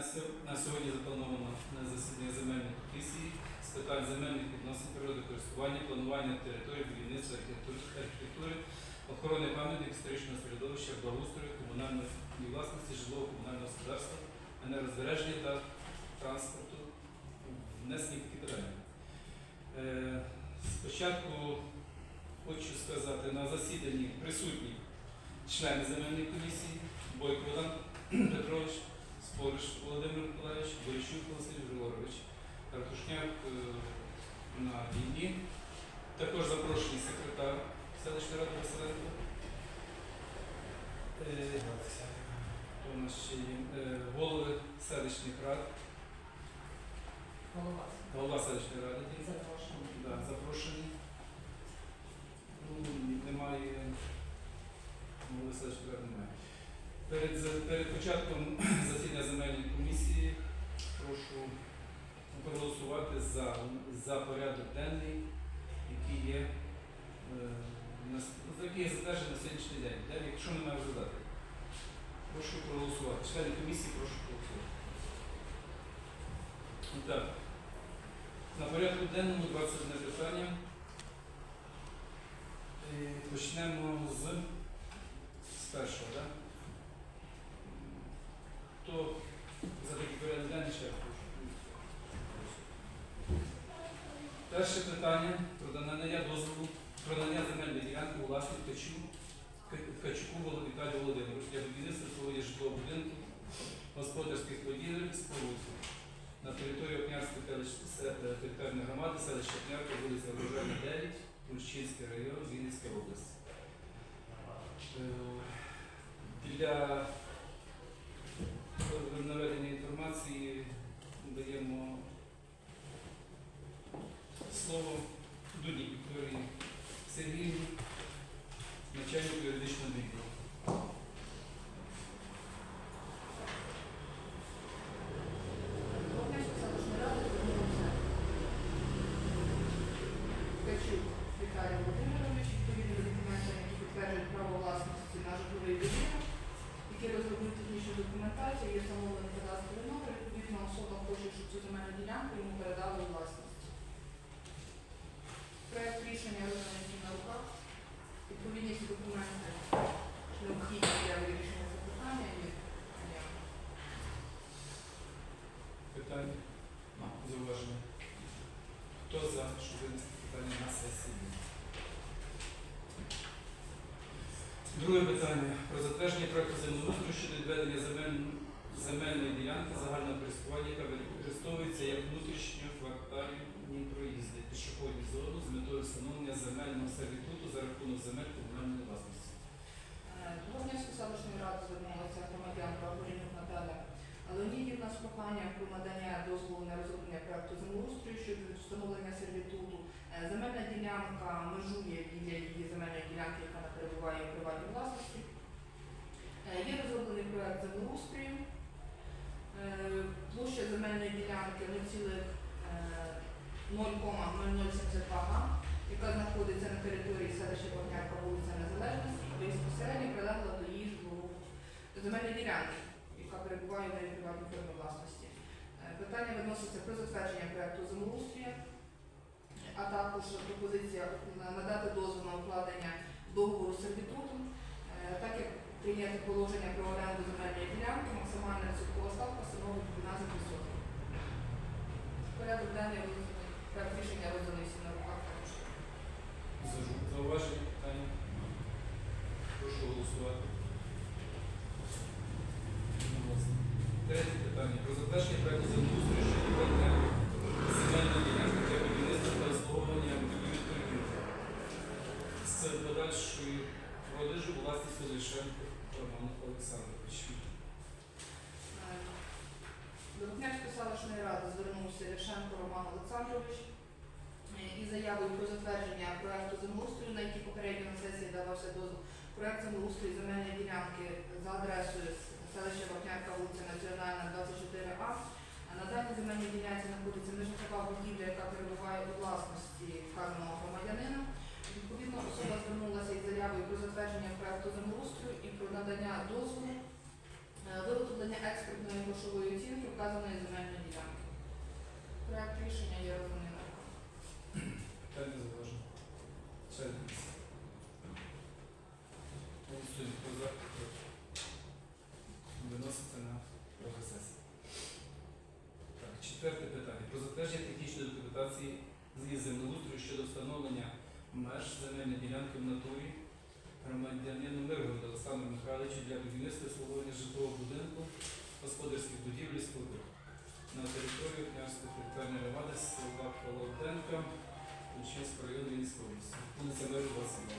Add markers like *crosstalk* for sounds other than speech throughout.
На сьогодні заплановано на засідання земельної комісії з питань земельних відносин природокористування, планування території, будівництва архітектури, охорони пам'яток історичного середовища, благоустрою, комунальної власності, жилого комунального господарства, енергозбереження та транспорту. Внесені такі питання. Е, Спочатку хочу сказати, на засіданні присутні члени земельної комісії Бойко Богдан Петрович, Спориш Володимир Миколаївич, Борищук Василь Григорович, Картушняк е, на війні. Також запрошений секретар селищної ради Василенко. Е, Хто у нас ще є? Е, Голови селищних рад, Голова. голова селищної ради. є. Запрошую. Да, запрошені. Ну, немає. Мови селищної ради немає. Перед, перед початком *clears throat* засідання земельної комісії прошу проголосувати за, за порядок денний, який є, е, який є затверджений на сьогоднішній день. День, якщо немає задати. Прошу проголосувати. Члени комісії прошу проголосувати. Так. На порядку денному 21 питання. Е, Почнемо з, з першого, так? Хто за такий порядок денний ще прошу. Перше питання про надання дозволу про надання земельної ділянки у власність Ткачу, Ткачуку Володимиру Віталію Володимировичу для будівництва свого житлового будинку, господарських будівель, споруд на території Окнярської е, територіальної громади, селища Окнярка, вулиця Врожайна 9, Тульчинський район, Вінницька область. Е, Для наведення інформації даємо слово Дуді Вікторії Сергію, начальнику юридичного відділу. Вогнешко селищної ради звернувся Ткачук Віталій Володимирович, відповідно до документів, які підтверджують право власності на житловий будинок, які розробили технічну документацію, є встановлений кадастровий номер, відповідно особа хоче, щоб цю земельну ділянку йому передали у власність. Проект рішення розданий на руках. Відповідні всі документи необхідні для вирішення запитання наявні. Питання? Зауваження? Хто за, щоб винести питання на сесію? Друге питання. Про затвердження проекту землеустрою щодо відведення земель- земельної ділянки загального користування, яка використовується як внутрішньоквартальні проїзди пішохідні зони з метою встановлення земельного сервітуту за рахунок земель комунальної власності. Дворнівську селищної ради звернулася громадянка Горінюк Наталя Леонідівна з проханням про надання дозволу на розроблення проекту землеустрою щодо встановлення сервітуту. Е, Земельна ділянка межує біля її земельної ділянки, яка перебуває у приватній власності. Е, Є проект землеустрою. Е, Площа земельної ділянки 0,0072 га, яка знаходиться на території селища Вогнярка, вулиця Незалежності, і безпосередньо прилегла до її земельної ділянки, яка перебуває неї приватній формі власності. Е, Питання виноситься про затвердження проекту землеустрія, а також пропозиція надати дозвіл на укладення договору з сервітутом, Е, так як прийняти положення про оренду земельної ділянки, максимальна відсоткова ставка становить 12%. Порядок денний проект рішення розданий всі на руках також. Зауваження питання? Прошу голосувати. Одноголосно. Третє питання. Про затвердження проекту землеустрою щодо ведення земельної ділянки для будівництва та обслуговування будівель торгівлі з подальшою продажу власності Лишенко Роману Олександровичу. До Рухнянської селищної ради звернувся Ляшенко Роман Олександрович е, із заявою про затвердження проекту землеустрою, на який попередньо на сесії давався дозвіл. Проект землеустрою земельної ділянки за адресою селища Вапнярка, вулиця Національна, 24А. На даній земельній ділянці знаходиться нежитлова будівля, яка перебуває у власності вказаного громадянина. Відповідно, особа звернулася із заявою про затвердження проекту землеустрою надання дозволу Е, Виготовлення експертної грошової оцінки вказаної земельної ділянки. Проект рішення є розданий. Питання зауваження. Чернець. Голосуємо. Хто за? Проти? Виноситься на розгляд. Так, четверте питання. Про затвердження технічної документації з землеустрою щодо встановлення меж земельної ділянки в натурі громадянину Миргороду Олександру Михайловичу для будівництва обслуговування житлового будинку, господарських будівель і споруд на території Князької територіальної громади села Колоденка Лучинського району Вінської області. Вулиця Миру 22.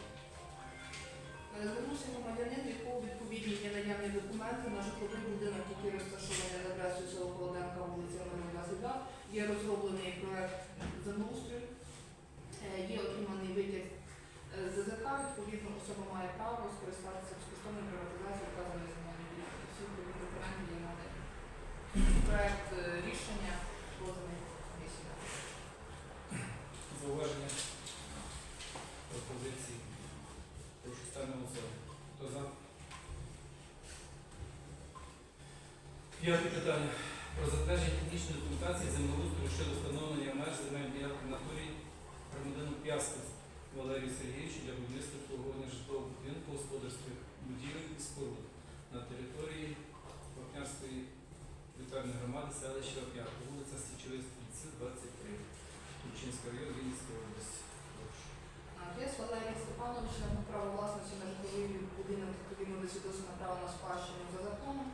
Е, Звернувся громадянин, якого відповідні є наявні документи на житловий будинок, який розташований за адресою село Колоденка, вулиця Миру 22. Є розроблений проект землеустрою, Е, є отриманий витяг е, з ЗЗК, відповідно особа має право скористатися безкоштовною приватизацією вказаної земельної ділянки. Всі відповідні документи є надані. Проект е, рішення розданий комісії. Зауваження пропозиції. Прошу ставити на голосування. Хто за? П'яте питання. Про затвердження технічної документації землеустрою щодо встановлення меж земельної ділянки натурі громадянину П'ясту Валерію Сергійовичу для будівництва обслуговування житлового будинку господарських будівель і споруд на території Вапнярської територіальної громади селища Вапнярка, вулиця Січових Стрільців, 23. Тульчинський район, Вінницька область. Прошу. Валерій Степанович на право власності на житловий будинок відповідно до свідоцтва на право на спадщину за законом.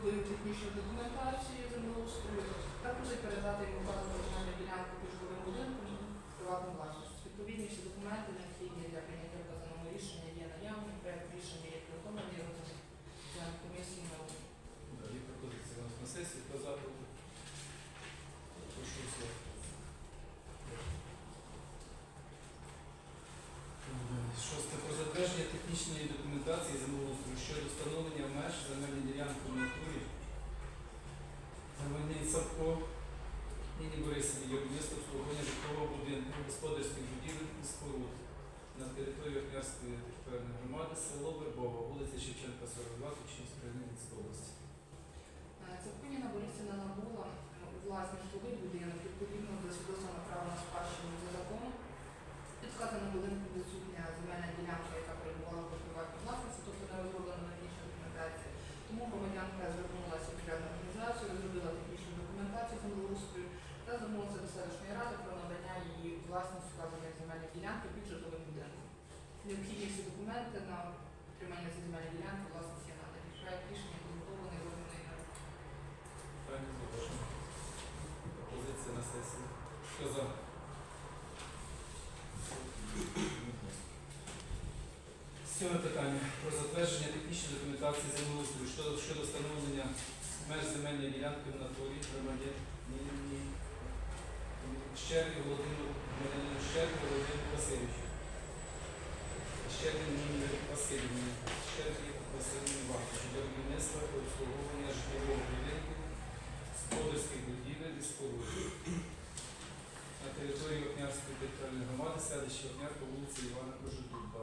Розробив технічну документацію землеустрою та просить передати йому вказану земельну ділянку під житловим будинком приватну власність. Відповідні всі документи необхідні для прийняття вказаного рішення є наявні, проект рішення є підготовлений розгляд на комісії на. Далі пропозиція у нас на сесії. Хто за? Проти? Прошу. Шосте. Про затвердження технічної документації землеустрою щодо встановлення меж земельної ділянки в натурі Громадянин Савко Ніні Борисові для будівництва обслуговування житлового будинку, господарських будівель і споруд на території Окнярської територіальної громади, село Вербова, вулиця Шевченка, 42, Тучинської району Вінницької області. Церквініна Борисівна набула власний житловий будинок відповідно до свідоцтва на спадщину за законом. Підказана будинку відсутня земельна ділянка, яка перебувала в приватній власності, тобто не розроблена технічна документація. Громадянка звернулася підрядну організацію, розробила технічну документацію землеустрою та звернулася до селищної ради про надання її у власність вказаної земельної ділянки під житловим будинком. Необхідні всі документи на отримання цієї земельної ділянки власність є надані. Проект рішення підготовлений розданий на руки. Питання. Пропозиція на сесії. Хто за? Сьоме питання. Про затвердження технічної документації землеустрою щодо, щодо меж земельної ділянки в натурі громадянині Володимиру громадянину Щербі Володимиру Васильовичу. Щербі Ніні Васильівні. Щербі Васильівні Івановичу для будівництва та обслуговування житлового будинку господарських будівель і споруд на території Окнярської територіальної громади, селища Окнярка, вулиця Івана Кожедуба,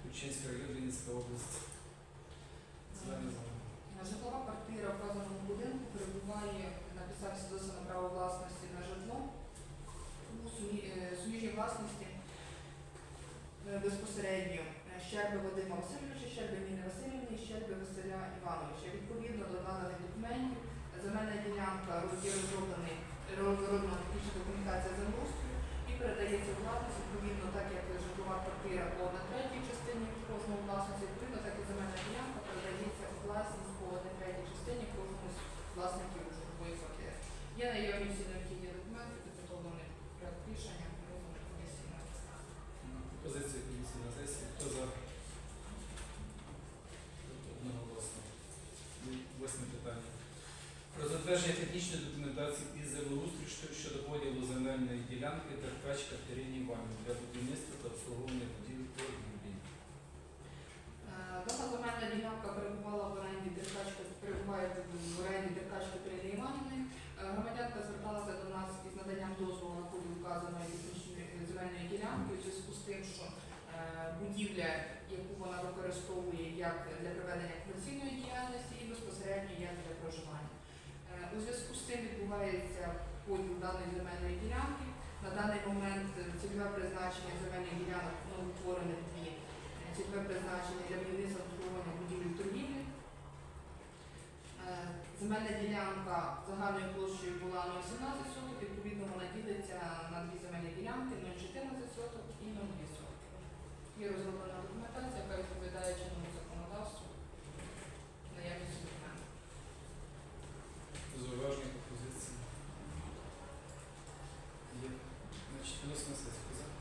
Тучинський район, Вінницька область. Зони. Житлова квартира в вказаному будинку перебуває на підставі свідоцтва на право власності на житло у е, суміжній власності е, безпосередньо е, Щерби Вадима Васильовича, Щерби Ніни Васильівни Щерби Василя Івановича. Відповідно до наданих документів, земельна ділянка розроблений розроблена технічна документація землеустрою і передається власність відповідно так, як житлова квартира по одна третій частині кожному власності, відповідно, так і земельна ділянка передається власність по одній третій частині кожному власників житлової квартири. Є наявні всі необхідні документи, підготовлений проект рішення, розданий комісії на Позиція комісії на сесії. Хто за? Одноголосно. Восьме питання. Про затвердження технічної документації із землеустрою щодо- щодо поділу земельної ділянки Деркач Катерині Іванівні для будівництва та обслуговування будівель торгівлі. Е, Дана земельна ділянка перебувала в оренді Деркачка, перебуває в оренді Деркачка Катерини Іванівни. Е, Громадянка зверталася до нас із наданням дозволу на поділ вказаної технічної е, земельної ділянки у зв'язку з тим, що е, будівля, яку вона використовує як для проведення комерційної діяльності і безпосередньо як для проживання. Е, У зв'язку з цим відбувається поділ даної земельної ділянки. На даний момент е, цільове призначення земельних ділянок новоутворених дві. Е, Цільове призначення для будівництва обслуговування будівлі торгівлі. Земельна ділянка загальною площею була 0,17 соток, відповідно вона ділиться на дві земельні ділянки 0,14 соток і 0,2 сотки. Є розроблена документація, яка відповідає чинному законодавству наявності документів. Зауваження пропозиції. Є. Значить, виносимо на сесію. Питання.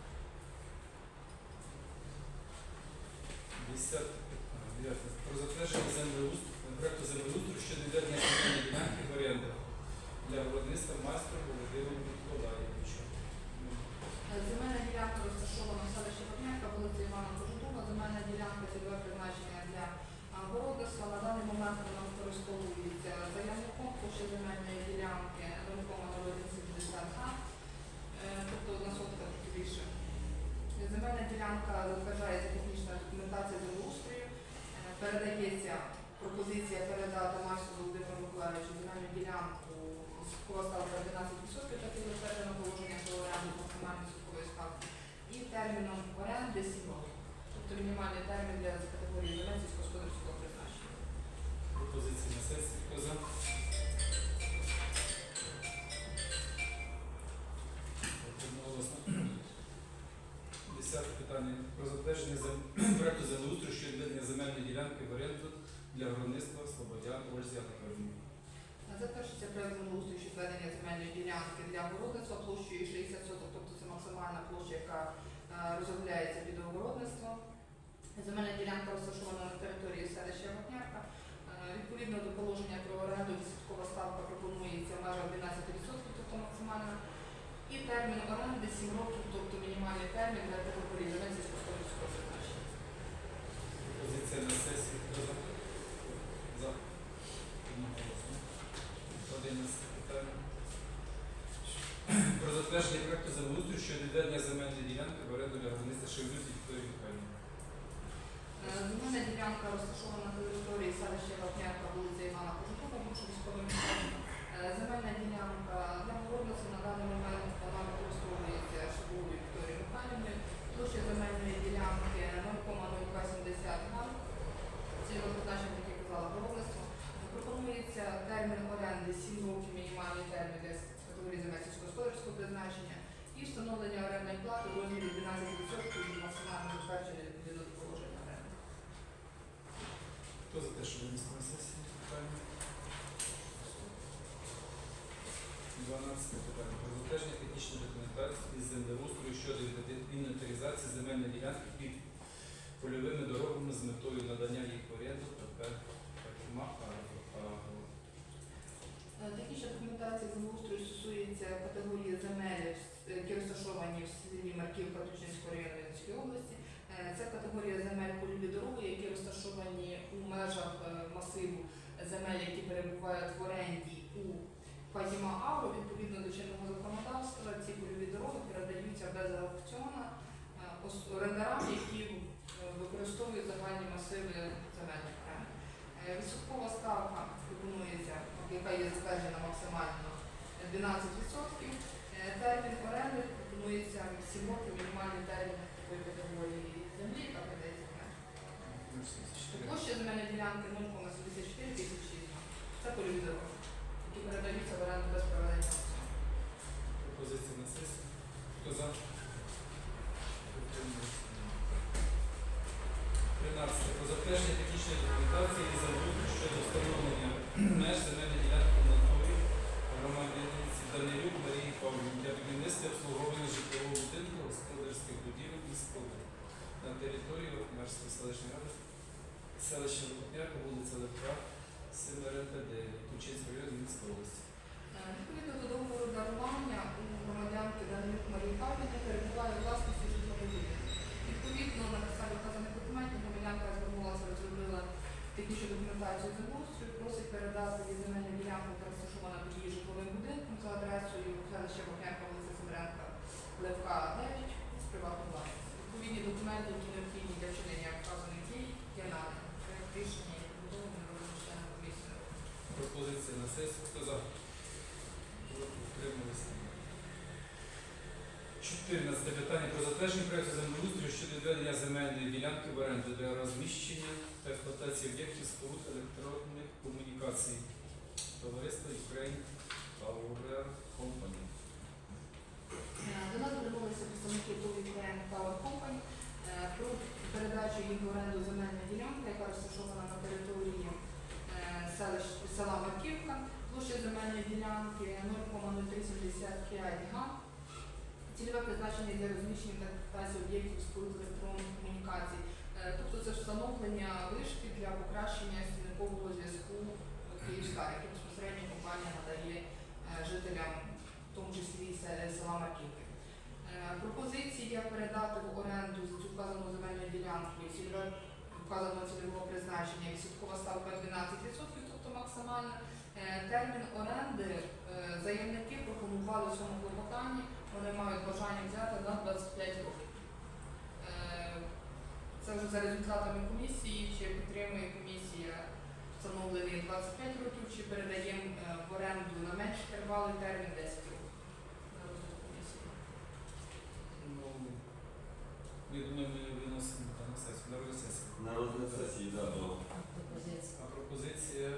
Дев'яте. Про затвердження землеустрою, проекту землеустрою щодо відведення земельної ділянки в оренду для виробництва майстра Володимиру Миколаєвичу. Е, Земельна ділянка розташована в селищі Вапнярка, вулиця Івана Земельна ділянка цільове призначення для а. На даний момент вона використовується заявником площа земельної ділянки ринкома 0,70 га, тобто на сотка більше. Земельна ділянка затверджається технічна документація землеустрою. Е, Передається пропозиція передати Марсу Володимиру Миколаївичу земельну ділянку з ставка 12%, так і затверджено положення про оренду максимальної суткової ставки, і терміном оренди 7 років. Тобто мінімальний термін для категорії земель сільськогосподарського призначення. Пропозиції на сесії. Хто за? Десяте питання. Про затвердження *clears throat* проекту землеустрою щодо відведення земельної ділянки в оренду для городництва Слободян Ользі Анатоліївні. Затверджується проект землеустрою щодо ведення земельної ділянки для городництва площею 60 соток, тобто це максимальна площа, яка е, розробляється під огородництво. Земельна ділянка розташована на території селища Вапнярка. Е, Відповідно до положення про оренду відсоткова ставка пропонується в межах 12%, тобто максимальна. І термін оренди 7 років, тобто мінімальний термін для категорії земель сільськогосподарського призначення. Пропозиція на сесії. За? За. Про затвердження проекту землеустрою щодо відведення земельної ділянки в оренду для городництва Шевлюці Вікторії Михайлівни. Земельна ділянка розташована на території селища Вапнярка, вулиця Івана Кожухова, бувши військовим містом. Земельна ділянка для городництва на даний момент вона використовується Шабовою Вікторією Михайлівною. Площа земельної ділянки 0,070 га. Цільове призначення, як я казала, городництво. Пропонується термін оренди 7 років, мінімальний термін для категорії земель сільськогосподарського призначення і встановлення орендної плати у розмірі 12% від максимально затвердженої відповідно до положення оренди. Хто за те, що винести на сесії питання? 12 питання. Про затвердження технічної документації із землеустрою щодо інвентаризації земельної ділянки під польовими дорогами з метою надання їх в оренду ПП Фатіма Агро. Е, Технічна документація землеустрою стосується категорії земель, е, які розташовані в селі Марківка Тучинського району Вінницької області. Е, Це категорія земель польові дороги, які розташовані у межах е, масиву земель, які перебувають в оренді у Фатіма Агро. Відповідно до чинного законодавства, ці польові дороги передаються без аукціону е, орендарам, які е, використовують загальні масиви земель Відсоткова ставка пропонується, яка є затверджена максимально 12%. Е, Термін оренди пропонується 7 років, мінімальний термін такої категорії. Площа земельної ділянки 0,74 тисячі. Це польові які передаються в оренду без проведення. Пропозиція на сесії. Хто за? Тринадцяте. Про затвердження технічної документації і землеустрою щодо встановлення меж земельної ділянки в натурі громадяниці Данилюк Марії Павлівні для будівництва і обслуговування житлового будинку, господарських будівель і споруд на території Мерської селищної ради, селища Лопотняка, вулиця Левка, Симеренка, 9, Тучинський район, Вінницької області. Е, Відповідно до договору дарування у громадянки Данилюк Марії Павлівни перебуває у власності житлового будинку. Відповідно, на підставі вказаних документів громадянка звернулася, розробила технічну документацію землеустрою, просить передати їй земельну ділянку, яка розташована під її житловим будинком за адресою селища Бохенка, вулиця Семеренка, Левка 9 з приватної власності. Відповідні документи, які необхідні для вчинення вказаних дій, є надані. Проект рішення і побудовано на сесію. Хто за? Проти утрималися. 14 питання про затвердження проекту землеустрою щодо відведення земельної ділянки в оренду для розміщення та експлуатації об'єктів споруд електронних комунікацій. Товариство Ukraine Power Company. До нас звернулися представники ТОВ «Ukraine Power Company про передачу їм в оренду земельної ділянки, яка розташована на території села Марківка. Площа земельної ділянки 0,0375 га. Цільове призначення для розміщення та експлуатації об'єктів споруд електронних комунікацій. Е, Тобто це встановлення вишки для покращення стільникового зв'язку Київстар, який безпосередньо компанія надає е, жителям, в тому числі села Марківки. Е, Пропозиція передати в оренду цю вказану земельну ділянку цільове вказаного цільового призначення відсоткова ставка 12%, тобто максимальна. Е, Термін оренди е, заявники пропонували в цьому клопотанні, вони мають бажання взяти на 25 років. Е, Це вже за результатами комісії, чи підтримує комісія встановлений 25 років, чи передаємо в оренду на менш тривалий термін 10 років. На розгляд комісії. Ну, я думаю, ми виносимо на сесію, на розгляд сесії. На розгляд сесії, да, до А пропозиція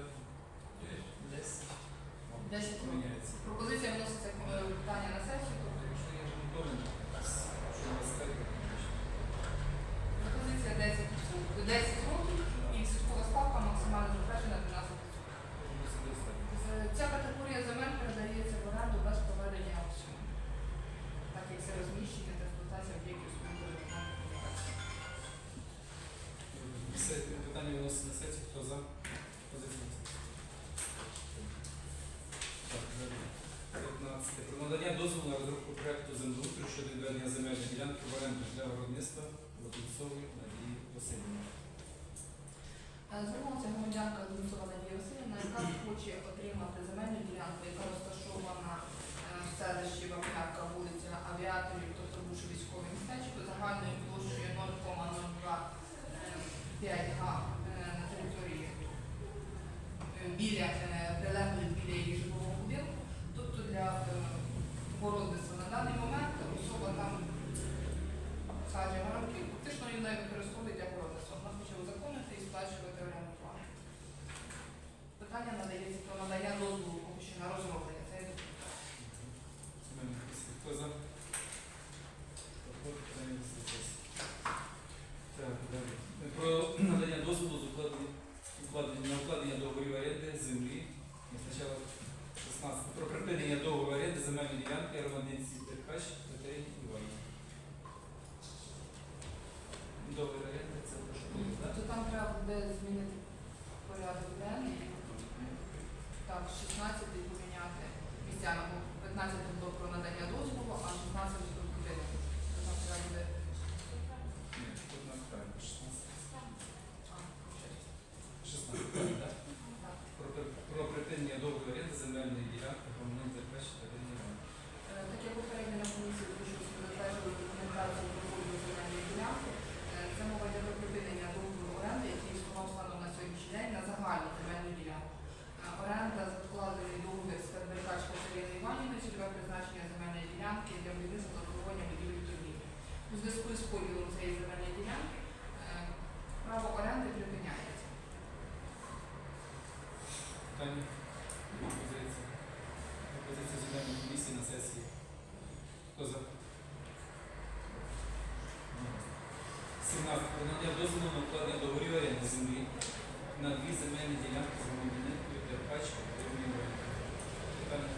10. 10 років. Міняється. Пропозиція вноситься е, питання на сесію, тобто Якщо я ж не повинен, що у нас так, пропозиція 10, років- 10 років і відсоткова ставка максимально затверджена 12%. мусить достатньо. З- Ця категорія земель передається в оренду без проведення аукціону, так як це розміщення та експлуатація об'єктів спільної електронної комунікації. Все питання виносить на сесію. Хто за? Позиція на сесію. Так, далі. 15. Про надання дозволу на розробку проекту землеустрою щодо відведення земельної ділянки в оренду для городництва Лотунцової Надії Васильівни. Е, Звернулася громадянка Зубцова Надія яка хоче отримати земельну ділянку, яка розташована е, в селищі Вапнярка, вулиця Авіаторів, тобто бувши військове містечко, загальною площею 0,025 га е, на території е, біля е, прилеглих біля її житлового будинку, тобто для е, городництва. На даний момент особа там саджує рамки, фактично її не використовує для городництва. Вона хоче узаконити і сплачувати оренду плану. Питання надається про надання дозволу поки що на розроблення. Це Земельних комісій. Хто за? Проти питання виносить на сесію. Так, далі. Про надання дозволу з укладення, укладення, на укладення договорів оренди землі. Ми Спочатку 16. Про припинення договору оренди земельної ділянки Романиці Деркач Катерині Іванівні. Договір оренди це те, що буде, так? то там треба буде змінити порядок денний. Так, 16 поміняти місцями, бо 15 було про надання дозволу, а 16 про будинок. То Там треба буде Ні, тут на правильно, 16. а, щось. 16, так? Так. Про, при- про припинення договору оренди земельної ділянки Романиці Деркач Катерині Іванівні. Е, Так як попередньо на комісії вийшов затверджували документацію про поділ земельної ділянки, е, це мова йде про припинення договору оренди, який існував станом на сьогоднішній день на загальну земельну ділянку. Е, Оренда за вкладений договір з Катерикач Катерини Іванівни, цільове призначення земельної ділянки для будівництва та обслуговування будівлі торгівлі. У зв'язку з поділом цієї земельної ділянки е, право оренди припиняється. Питання? Пропозиції? Пропозиції земельної комісії на сесії. Хто за? 17. Надання дозволу на укладення договорів оренди землі на дві земельні ділянки з громадянинкою Деркач Іванівні. Питання?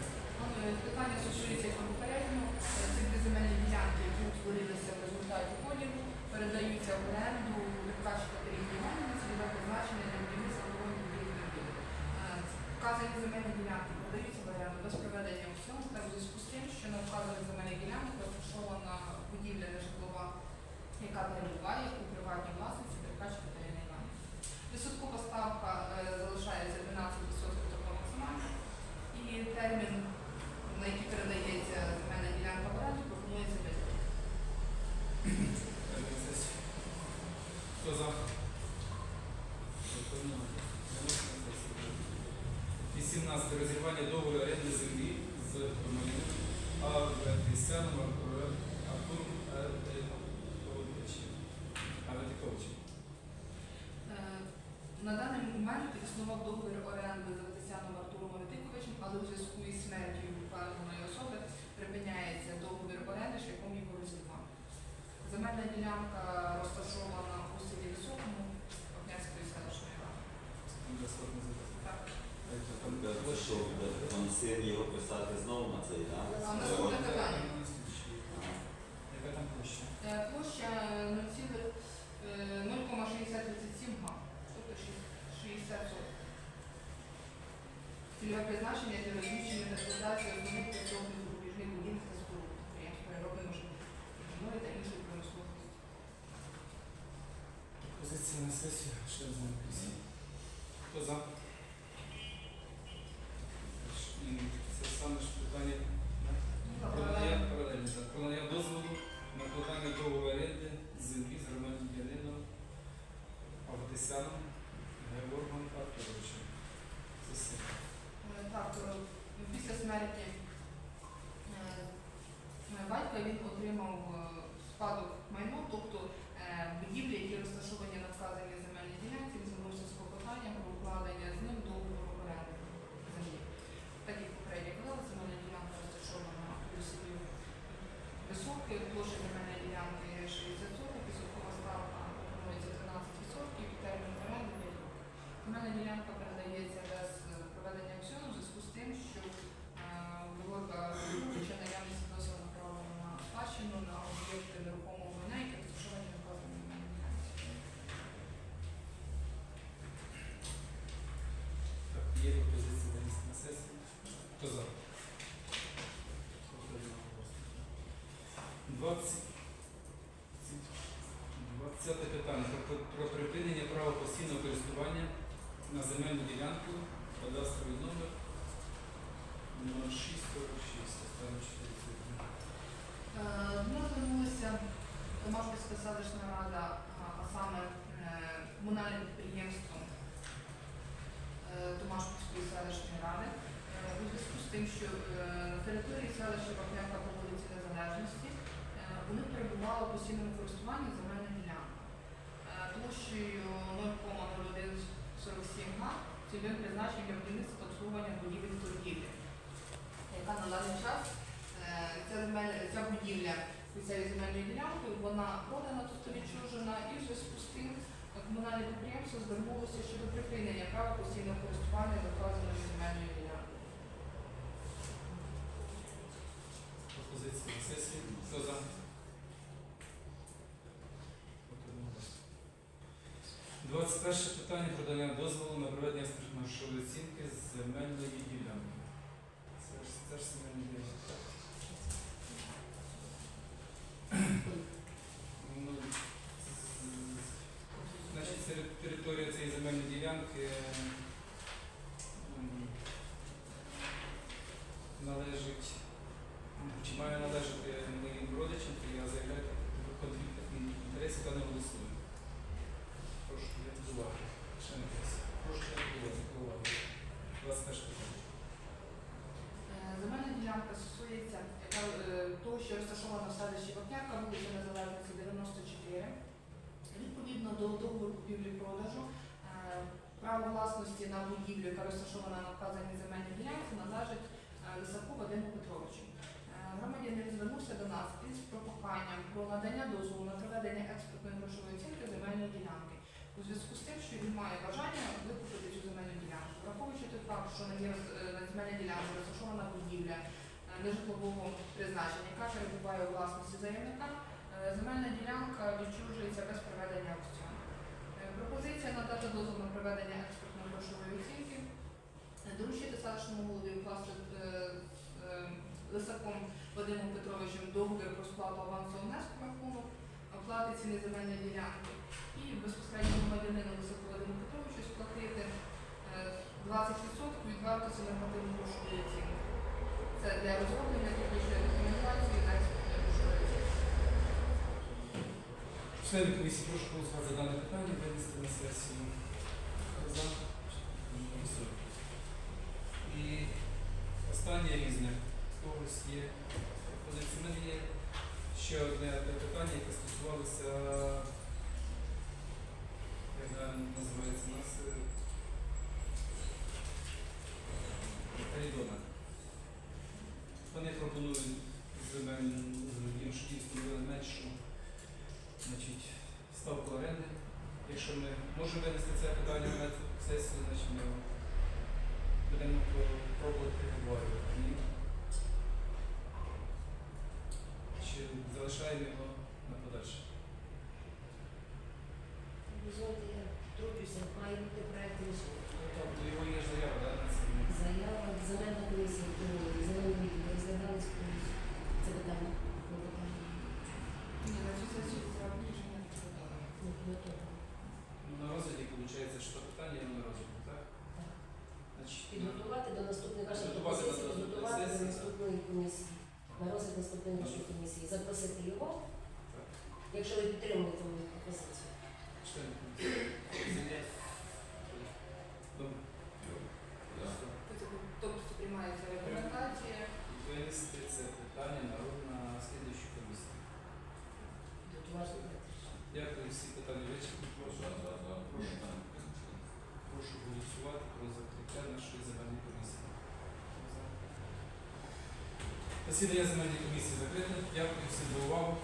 Питання стосується попередньо. Е, Ці дві земельні ділянки, які утворилися в результаті поділу, передаються в оренду Лукаш Катерині Іванівні, цільове призначення для будівництва нової будівлі. Е, Вказані земельні ділянки продаються в оренду без проведення аукціону, так в зв'язку з тим, що на вказаних земельних ділянках розташована будівля нежитлова, яка перебуває у приватній власності Деркач Катерини Іванівни. Відсоткова ставка е, залишається 12% тобто максимальна. І термін, на який передається земельна ділянка в оренду, пропонується 5 років. Хто за? 17. Розірвання договору оренди землі з громадянином Аветисяном Артуром Артуром Аветиковичем. Аветиковичем. Е, На даний момент існував договір оренди з Тетяном Артуром Ретиковичем, але у зв'язку із смертю вказаної особи припиняється договір оренди шляхом його розірвання. Земельна ділянка Позиція на сесію, ще раз на комісії. Хто за? І Це саме ж питання про надання паралельно, так, про надання дозволу на укладання договору оренди землі з громадянином Авдесяном Георгом Артуровичем. Це все. Е, Так, е, після смерті е, батька він отримав е, спадок майно, тобто е, будівлі, які розташовані на вказаній земельній ділянці, він звернувся з клопотанням про укладення з ним договору оренди землі. Так як попередньо казали, земельна ділянка розташована у селі Високе, площа земельної ділянки 60 соток, відсоткова ставка пропонується 13%, і термін оренди 5 років. Земельна ділянка передається без е, проведення аукціону в зв'язку з тим, що е, Георга Григоровича наявність дозволу на право на спадщину на об'єкти нерухомого майна, які розташовані на вказаній земельній ділянці. Так, є пропозиція винести на сесію. Хто за? Двадцять. Двадцяте питання про, про припинення права постійного користування на земельну ділянку, кадастровий номер 0646, останні 4 цифри. Е, До нас звернулася Томашпільська селищна рада, а а саме е, комунальне підприємство е, Томашпільської селищної ради е, у зв'язку з тим, що е, території селища Вапняка по вулиці Незалежності е, у них перебувала в постійному користуванні земельна ділянка. Е, Площею 0,0147 га цільовим призначенням для будівництва та обслуговування будівель торгівлі, яка на даний час Е, Ця, земель, ця будівля цією земельною ділянкою, вона продана, тобто відчужена, і в зв'язку з тим е, комунальне підприємство звернулося щодо припинення права постійного користування заказаною земельною ділянкою. Пропозиція на сесію. Хто за? Двадцять перше питання про дання дозволу на проведення експертно-грошової оцінки з земельної ділянки. Це ж це ж земельна ділянка. Ну, з- Значить, тери- територія цієї земельної ділянки м, належить, ну, чи має належати моїм родичам, то я заявляю про конфлікт інтересів та не голосую. Прошу взяти до уваги. Ще не раз. Прошу взяти до уваги. До уваги. 21 питання. Е, Земельна ділянка стосується яка, е, того, що розташована в селищі Вапняка, вулиця Незалежності 94. Відповідно до договору купівлі-продажу, е, право власності на будівлю, яка розташована на вказаній земельній ділянці, належить е, Лисаку Вадиму Петровичу. Е, Громадянин звернувся до нас із проханням про надання дозволу на проведення експертної грошової оцінки земельної ділянки. У зв'язку з тим, що він має бажання викупити цю земельну ділянку, враховуючи той факт, що на е, земельній ділянці розташована будівля е, нежитлового призначення, яка перебуває у власності заявника, е, земельна ділянка відчужується без проведення аукціону. Пропозиція надати дозвіл на проведення експертної грошової оцінки, доручити селищному голові е, Лисаком Вадимом Петровичем договір про сплату авансового внеску рахунок оплати ціни земельної ділянки і безпосередньо громадянину Лисаку Вадиму Петровичу сплатити е, 20% від вартості нормативної грошової оцінки. Це для розроблення технічної документації та експертної грошової оцінки. Члени прошу голосувати за дане питання, винести на сесію. Хто за? Голосуємо. останнє різне. У когось є пропозиції. У мене є ще одне питання, яке стосувалося, як правильно називається у нас е, Коридона. Вони пропонують земельну їм щоб їм встановили меншу значить, ставку оренди. Якщо ми можемо винести це питання на цю сесію, значить ми будемо про- пробувати обговорювати. Ні? Чи залишаємо його на подальше? Дозвольте, я втручуся, має бути проект рішення. Тобто його є ж заява, да, на це? Заява земельна комісія, ну, земельний відділ розглядались повністю. Це питання. Ну, питання. Ні, на цю сесію треба рішення не готове. Ну, підготовлено. Ну, на розгляді виходить, що питання є на розгляді, так? Так. Значить, на- Підготувати до наступної вашої Підготувати до пропозиції, наступної підготувати до сесії, наступної комісії. На розгляд наступної нашої комісії. Запросити його, Так. якщо ви підтримуєте мою пропозицію. члени комісії. Добре. Все. Тобто це приймається рекомендація. Винести це питання на рот на слідуючу комісію. Тут важливо проект рішення. Дякую, всі питання вичерпні. Прошу, прошу голосувати про закриття нашої земельної комісії. Засідання земельної комісії закрите. Дякую всім за увагу.